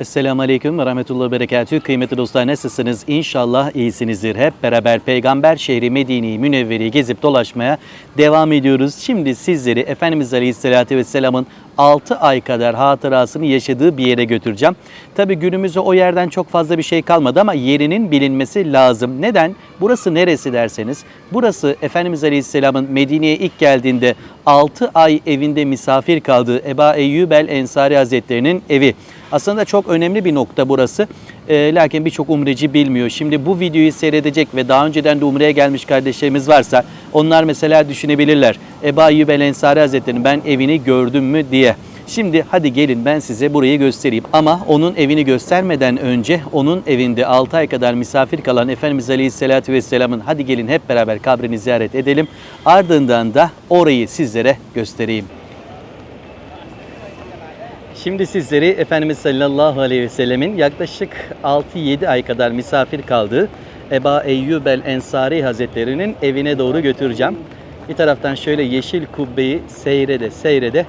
Esselamu Aleyküm ve Rahmetullah ve Berekatühü. Kıymetli dostlar nasılsınız? İnşallah iyisinizdir. Hep beraber Peygamber şehri Medine-i Münevvere'yi gezip dolaşmaya devam ediyoruz. Şimdi sizleri Efendimiz Aleyhisselatü Vesselam'ın 6 ay kadar hatırasını yaşadığı bir yere götüreceğim. Tabi günümüzde o yerden çok fazla bir şey kalmadı ama yerinin bilinmesi lazım. Neden? Burası neresi derseniz, burası Efendimiz Aleyhisselam'ın Medine'ye ilk geldiğinde 6 ay evinde misafir kaldığı Eba Eyyub el Ensari Hazretleri'nin evi. Aslında çok önemli bir nokta burası. Ee, lakin birçok umreci bilmiyor. Şimdi bu videoyu seyredecek ve daha önceden de umreye gelmiş kardeşlerimiz varsa onlar mesela düşünebilirler. Eba Eyyub el Ensari Hazretleri'nin ben evini gördüm mü diye. Şimdi hadi gelin ben size burayı göstereyim. Ama onun evini göstermeden önce onun evinde 6 ay kadar misafir kalan Efendimiz Aleyhisselatü Vesselam'ın hadi gelin hep beraber kabrini ziyaret edelim. Ardından da orayı sizlere göstereyim. Şimdi sizleri Efendimiz sallallahu aleyhi ve sellemin yaklaşık 6-7 ay kadar misafir kaldığı Eba Eyyub el Ensari Hazretleri'nin evine doğru götüreceğim. Bir taraftan şöyle yeşil kubbeyi seyrede seyrede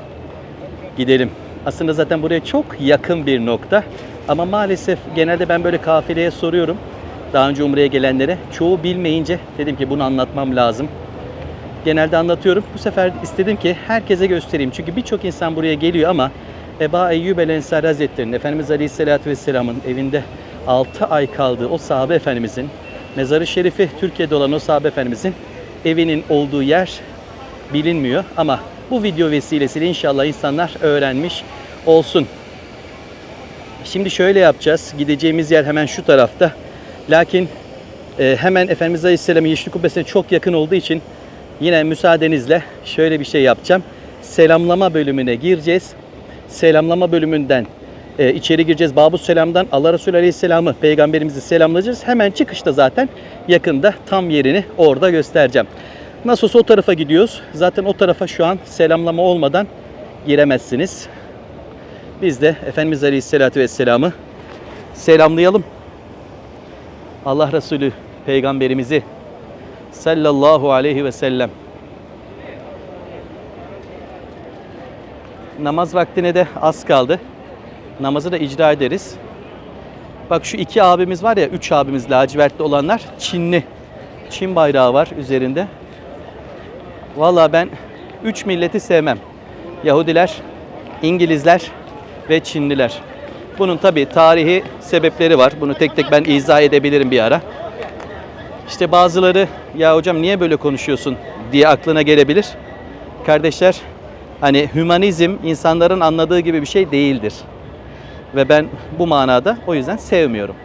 gidelim. Aslında zaten buraya çok yakın bir nokta. Ama maalesef genelde ben böyle kafileye soruyorum. Daha önce Umre'ye gelenlere. Çoğu bilmeyince dedim ki bunu anlatmam lazım. Genelde anlatıyorum. Bu sefer istedim ki herkese göstereyim. Çünkü birçok insan buraya geliyor ama Eba Eyyub el Ensari Hazretleri'nin Efendimiz Aleyhisselatü Vesselam'ın evinde 6 ay kaldığı o sahabe efendimizin mezarı şerifi Türkiye'de olan o sahabe efendimizin evinin olduğu yer bilinmiyor ama bu video vesilesiyle inşallah insanlar öğrenmiş olsun. Şimdi şöyle yapacağız. Gideceğimiz yer hemen şu tarafta. Lakin e, hemen Efendimiz Aleyhisselam'ın Yeşil Kubbesi'ne çok yakın olduğu için yine müsaadenizle şöyle bir şey yapacağım. Selamlama bölümüne gireceğiz. Selamlama bölümünden e, içeri gireceğiz. Babu Selam'dan Allah Resulü Aleyhisselam'ı peygamberimizi selamlayacağız. Hemen çıkışta zaten yakında tam yerini orada göstereceğim. Nasıl olsa o tarafa gidiyoruz. Zaten o tarafa şu an selamlama olmadan giremezsiniz. Biz de Efendimiz Aleyhisselatü Vesselam'ı selamlayalım. Allah Resulü peygamberimizi sallallahu aleyhi ve sellem namaz vaktine de az kaldı. Namazı da icra ederiz. Bak şu iki abimiz var ya, üç abimiz lacivertli olanlar Çinli. Çin bayrağı var üzerinde. Vallahi ben üç milleti sevmem. Yahudiler, İngilizler ve Çinliler. Bunun tabi tarihi sebepleri var. Bunu tek tek ben izah edebilirim bir ara. İşte bazıları ya hocam niye böyle konuşuyorsun diye aklına gelebilir. Kardeşler hani hümanizm insanların anladığı gibi bir şey değildir. Ve ben bu manada o yüzden sevmiyorum.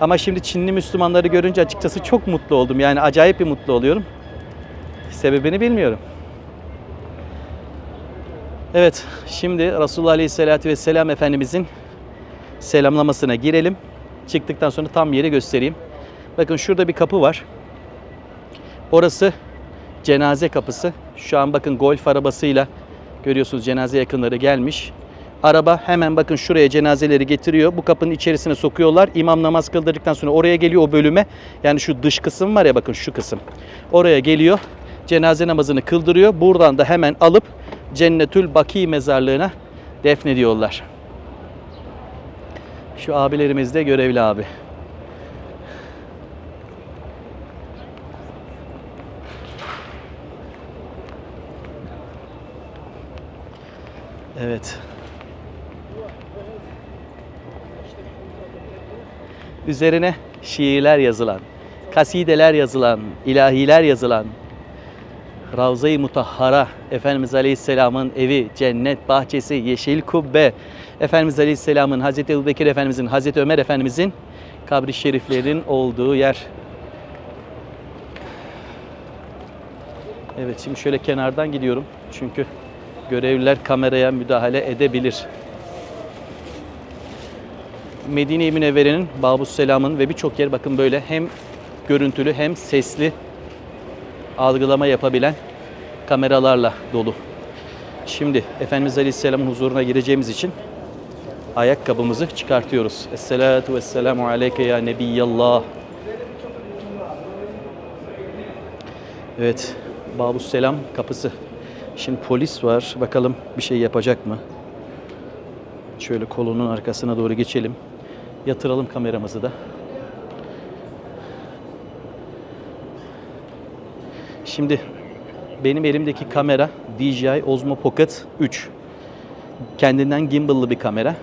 Ama şimdi Çinli Müslümanları görünce açıkçası çok mutlu oldum. Yani acayip bir mutlu oluyorum. Sebebini bilmiyorum. Evet, şimdi Resulullah Aleyhisselatü Vesselam Efendimizin selamlamasına girelim. Çıktıktan sonra tam yeri göstereyim. Bakın şurada bir kapı var. Orası cenaze kapısı. Şu an bakın golf arabasıyla görüyorsunuz cenaze yakınları gelmiş. Araba hemen bakın şuraya cenazeleri getiriyor. Bu kapının içerisine sokuyorlar. İmam namaz kıldırdıktan sonra oraya geliyor o bölüme. Yani şu dış kısım var ya bakın şu kısım. Oraya geliyor. Cenaze namazını kıldırıyor. Buradan da hemen alıp Cennetül Baki mezarlığına defnediyorlar. Şu abilerimiz de görevli abi. Evet. Üzerine şiirler yazılan, kasideler yazılan, ilahiler yazılan, Ravza-i Mutahhara, Efendimiz Aleyhisselam'ın evi, cennet bahçesi, yeşil kubbe, Efendimiz Aleyhisselam'ın, Hazreti Ebubekir Efendimizin, Hazreti Ömer Efendimizin kabri şeriflerin olduğu yer. Evet şimdi şöyle kenardan gidiyorum. Çünkü görevliler kameraya müdahale edebilir. Medine-i Münevvere'nin, Babus Selam'ın ve birçok yer bakın böyle hem görüntülü hem sesli algılama yapabilen kameralarla dolu. Şimdi Efendimiz Aleyhisselam'ın huzuruna gireceğimiz için ayakkabımızı çıkartıyoruz. Esselatu vesselamu aleyke ya Nebiyallah. Evet, Babus Selam kapısı. Şimdi polis var. Bakalım bir şey yapacak mı? şöyle kolonun arkasına doğru geçelim. Yatıralım kameramızı da. Şimdi benim elimdeki kamera DJI Osmo Pocket 3. Kendinden gimbal'lı bir kamera.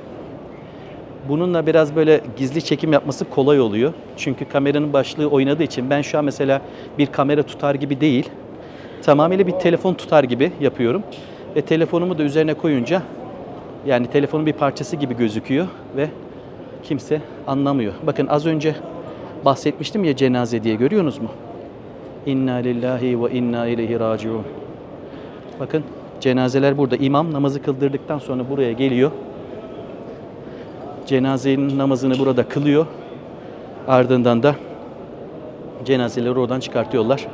Bununla biraz böyle gizli çekim yapması kolay oluyor. Çünkü kameranın başlığı oynadığı için ben şu an mesela bir kamera tutar gibi değil, tamamıyla bir telefon tutar gibi yapıyorum. Ve telefonumu da üzerine koyunca yani telefonun bir parçası gibi gözüküyor ve kimse anlamıyor. Bakın az önce bahsetmiştim ya cenaze diye görüyorsunuz mu? İnna lillahi ve inna ileyhi raciun. Bakın cenazeler burada. İmam namazı kıldırdıktan sonra buraya geliyor. Cenazenin namazını burada kılıyor. Ardından da cenazeleri oradan çıkartıyorlar.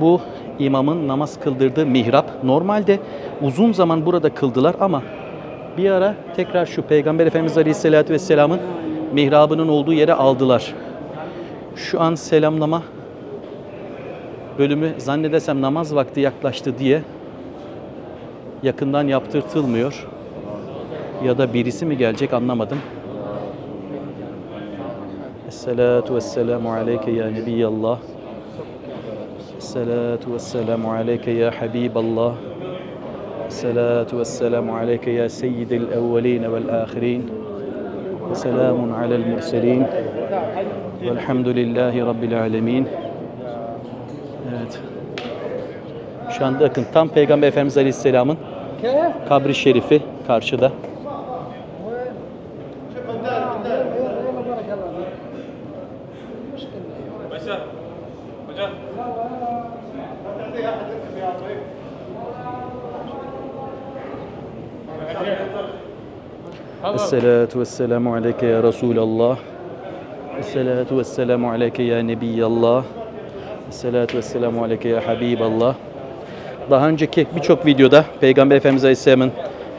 Bu imamın namaz kıldırdığı mihrap. Normalde uzun zaman burada kıldılar ama bir ara tekrar şu Peygamber Efendimiz Aleyhisselatü Vesselam'ın mihrabının olduğu yere aldılar. Şu an selamlama bölümü zannedersem namaz vakti yaklaştı diye yakından yaptırtılmıyor. Ya da birisi mi gelecek anlamadım. Esselatu vesselamu aleyke ya Nebiyallah. Esselatu vesselamu aleyke ya Habiballah. Esselatu vesselamu aleyke ya Seyyidil evveline vel ahirin. Ve selamun alel murselin. Velhamdülillahi Rabbil alemin. Evet. Şu anda bakın tam Peygamber Efendimiz Aleyhisselam'ın kabri şerifi karşıda. Esselatu vesselamu aleyke ya Resulallah. Esselatu vesselamu aleyke ya Nebiyallah. Esselatu vesselamu aleyke ya Habiballah. Daha önceki birçok videoda Peygamber Efendimiz Aleyhisselam'ın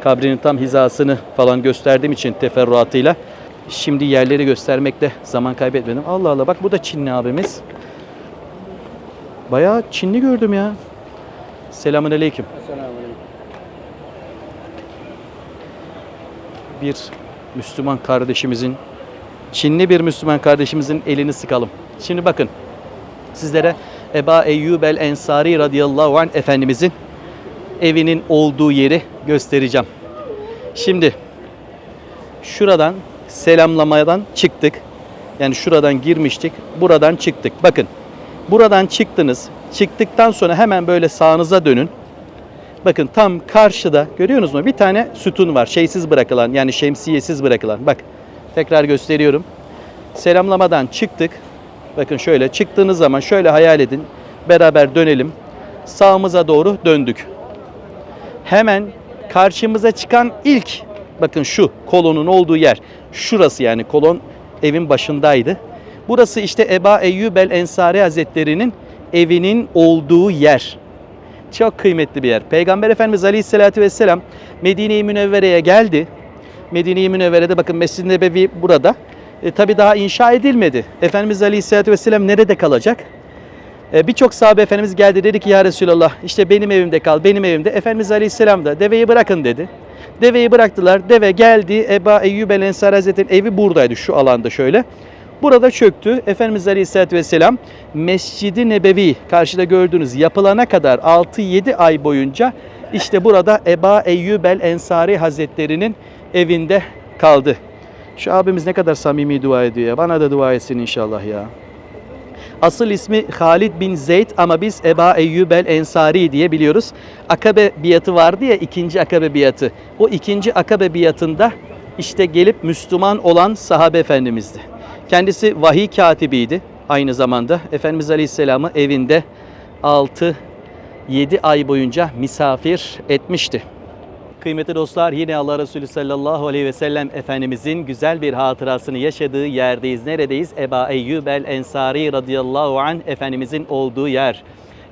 kabrinin tam hizasını falan gösterdiğim için teferruatıyla şimdi yerleri göstermekte zaman kaybetmedim. Allah Allah bak bu da Çinli abimiz. Bayağı Çinli gördüm ya. Selamun Aleyküm. Bir Müslüman kardeşimizin, Çinli bir Müslüman kardeşimizin elini sıkalım. Şimdi bakın sizlere Eba Eyyub el Ensari radıyallahu anh Efendimizin evinin olduğu yeri göstereceğim. Şimdi şuradan selamlamadan çıktık. Yani şuradan girmiştik. Buradan çıktık. Bakın. Buradan çıktınız. Çıktıktan sonra hemen böyle sağınıza dönün. Bakın tam karşıda görüyorsunuz mu? Bir tane sütun var. Şeysiz bırakılan yani şemsiyesiz bırakılan. Bak tekrar gösteriyorum. Selamlamadan çıktık. Bakın şöyle çıktığınız zaman şöyle hayal edin. Beraber dönelim. Sağımıza doğru döndük. Hemen karşımıza çıkan ilk bakın şu kolonun olduğu yer. Şurası yani kolon evin başındaydı. Burası işte Eba Eyyub el Ensari Hazretleri'nin evinin olduğu yer. Çok kıymetli bir yer. Peygamber Efendimiz Aleyhisselatü Vesselam Medine-i Münevvere'ye geldi. Medine-i Münevvere'de bakın Mescid-i Nebevi burada. E, tabii daha inşa edilmedi. Efendimiz Aleyhisselatü Vesselam nerede kalacak? E, Birçok sahabe Efendimiz geldi dedi ki ya Resulallah işte benim evimde kal, benim evimde. Efendimiz Aleyhisselam da deveyi bırakın dedi. Deveyi bıraktılar. Deve geldi. Eba Eyyub el Ensari Hazretleri'nin evi buradaydı şu alanda şöyle. Burada çöktü. Efendimiz Aleyhisselatü Vesselam Mescid-i Nebevi karşıda gördüğünüz yapılana kadar 6-7 ay boyunca işte burada Eba Eyyub Ensari Hazretleri'nin evinde kaldı. Şu abimiz ne kadar samimi dua ediyor ya. Bana da dua etsin inşallah ya. Asıl ismi Halid bin Zeyd ama biz Eba Eyyub Ensari diye biliyoruz. Akabe biatı vardı ya ikinci Akabe biatı. O ikinci Akabe biatında işte gelip Müslüman olan sahabe efendimizdi. Kendisi vahiy katibiydi aynı zamanda. Efendimiz Aleyhisselam'ı evinde 6 7 ay boyunca misafir etmişti. Kıymetli dostlar yine Allah Resulü sallallahu aleyhi ve sellem Efendimizin güzel bir hatırasını yaşadığı yerdeyiz. Neredeyiz? Eba Eyyub el Ensari radıyallahu anh Efendimizin olduğu yer.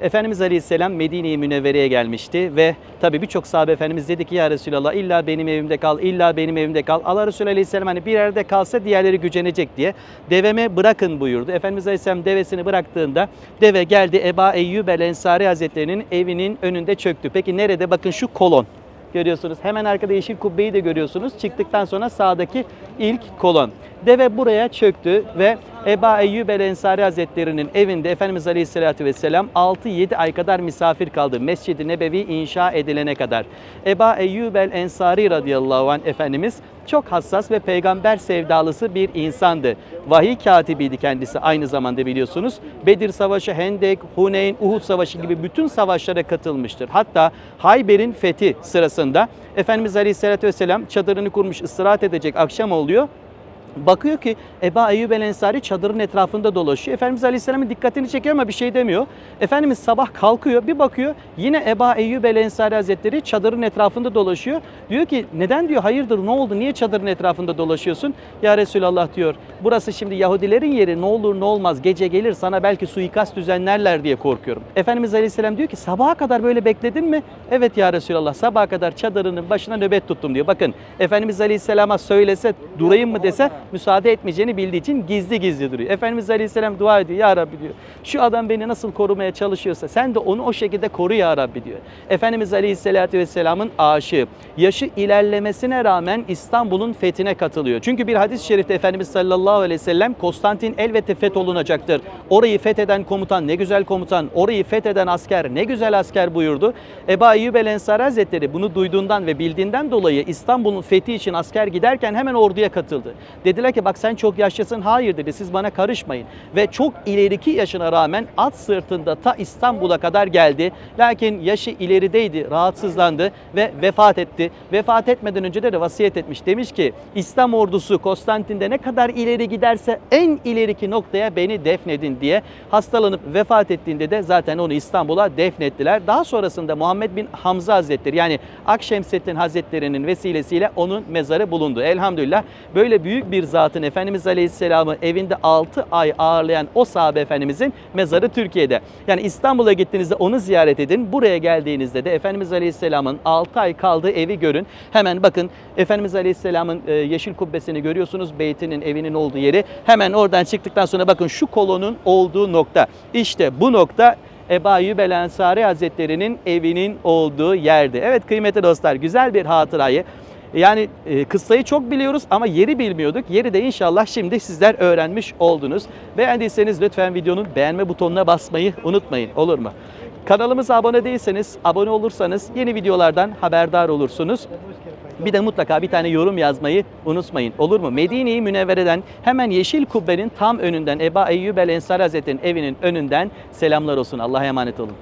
Efendimiz Aleyhisselam Medine-i Münevvere'ye gelmişti ve tabi birçok sahabe Efendimiz dedi ki ya Resulallah illa benim evimde kal, illa benim evimde kal. Allah Resulü Aleyhisselam hani bir yerde kalsa diğerleri gücenecek diye deveme bırakın buyurdu. Efendimiz Aleyhisselam devesini bıraktığında deve geldi Eba Eyyub el Ensari Hazretleri'nin evinin önünde çöktü. Peki nerede? Bakın şu kolon. görüyorsunuz. Hemen arkada yeşil kubbeyi de görüyorsunuz. Çıktıktan sonra sağdaki ilk kolon. Deve buraya çöktü ve Eba Eyyub el Ensari Hazretleri'nin evinde Efendimiz Aleyhisselatü Vesselam 6-7 ay kadar misafir kaldı. Mescid-i Nebevi inşa edilene kadar. Eba Eyyub el Ensari radıyallahu anh Efendimiz çok hassas ve peygamber sevdalısı bir insandı. Vahiy katibiydi kendisi aynı zamanda biliyorsunuz. Bedir Savaşı, Hendek, Huneyn, Uhud Savaşı gibi bütün savaşlara katılmıştır. Hatta Hayber'in fethi sırasında Efendimiz Aleyhisselatü Vesselam çadırını kurmuş istirahat edecek akşam oluyor. Bakıyor ki Eba Eyyub el Ensari çadırın etrafında dolaşıyor. Efendimiz Aleyhisselam'ın dikkatini çekiyor ama bir şey demiyor. Efendimiz sabah kalkıyor bir bakıyor yine Eba Eyyub el Ensari Hazretleri çadırın etrafında dolaşıyor. Diyor ki neden diyor hayırdır ne oldu niye çadırın etrafında dolaşıyorsun? Ya Resulallah diyor burası şimdi Yahudilerin yeri ne olur ne olmaz gece gelir sana belki suikast düzenlerler diye korkuyorum. Efendimiz Aleyhisselam diyor ki sabaha kadar böyle bekledin mi? Evet ya Resulallah sabaha kadar çadırının başına nöbet tuttum diyor. Bakın Efendimiz Aleyhisselam'a söylese durayım mı dese müsaade etmeyeceğini bildiği için gizli gizli duruyor. Efendimiz Aleyhisselam dua ediyor. Ya Rabbi diyor. Şu adam beni nasıl korumaya çalışıyorsa sen de onu o şekilde koru ya Rabbi diyor. Efendimiz Aleyhisselatü Vesselam'ın aşığı. Yaşı ilerlemesine rağmen İstanbul'un fethine katılıyor. Çünkü bir hadis-i şerifte Efendimiz sallallahu aleyhi ve sellem Konstantin elbette fetholunacaktır. Orayı fetheden komutan ne güzel komutan, orayı fetheden asker ne güzel asker buyurdu. Eba Eyyub el Ensari Hazretleri bunu duyduğundan ve bildiğinden dolayı İstanbul'un fethi için asker giderken hemen orduya katıldı. Dediler ki bak sen çok yaşlısın. Hayır dedi siz bana karışmayın. Ve çok ileriki yaşına rağmen at sırtında ta İstanbul'a kadar geldi. Lakin yaşı ilerideydi, rahatsızlandı ve vefat etti. Vefat etmeden önce de vasiyet etmiş. Demiş ki İslam ordusu Konstantin'de ne kadar ileri giderse en ileriki noktaya beni defnedin diye hastalanıp vefat ettiğinde de zaten onu İstanbul'a defnettiler. Daha sonrasında Muhammed bin Hamza Hazretleri yani Akşemseddin Hazretleri'nin vesilesiyle onun mezarı bulundu. Elhamdülillah böyle büyük bir zatın Efendimiz Aleyhisselam'ı evinde 6 ay ağırlayan o sahabe efendimizin mezarı Türkiye'de. Yani İstanbul'a gittiğinizde onu ziyaret edin. Buraya geldiğinizde de Efendimiz Aleyhisselam'ın 6 ay kaldığı evi görün. Hemen bakın Efendimiz Aleyhisselam'ın e, yeşil kubbesini görüyorsunuz. Beytinin evinin olduğu yeri. Hemen oradan çıktıktan sonra bakın şu kolonun olduğu nokta. İşte bu nokta Eba Eyyub el Ensari Hazretleri'nin evinin olduğu yerde. Evet kıymetli dostlar güzel bir hatırayı yani e, kıssayı çok biliyoruz ama yeri bilmiyorduk. Yeri de inşallah şimdi sizler öğrenmiş oldunuz. Beğendiyseniz lütfen videonun beğenme butonuna basmayı unutmayın olur mu? Kanalımıza abone değilseniz, abone olursanız yeni videolardan haberdar olursunuz. Bir de mutlaka bir tane yorum yazmayı unutmayın. Olur mu? Medine-i Münevvere'den hemen Yeşil Kubbe'nin tam önünden Eba Eyyub el Ensari Hazretleri'nin evinin önünden selamlar olsun. Allah'a emanet olun.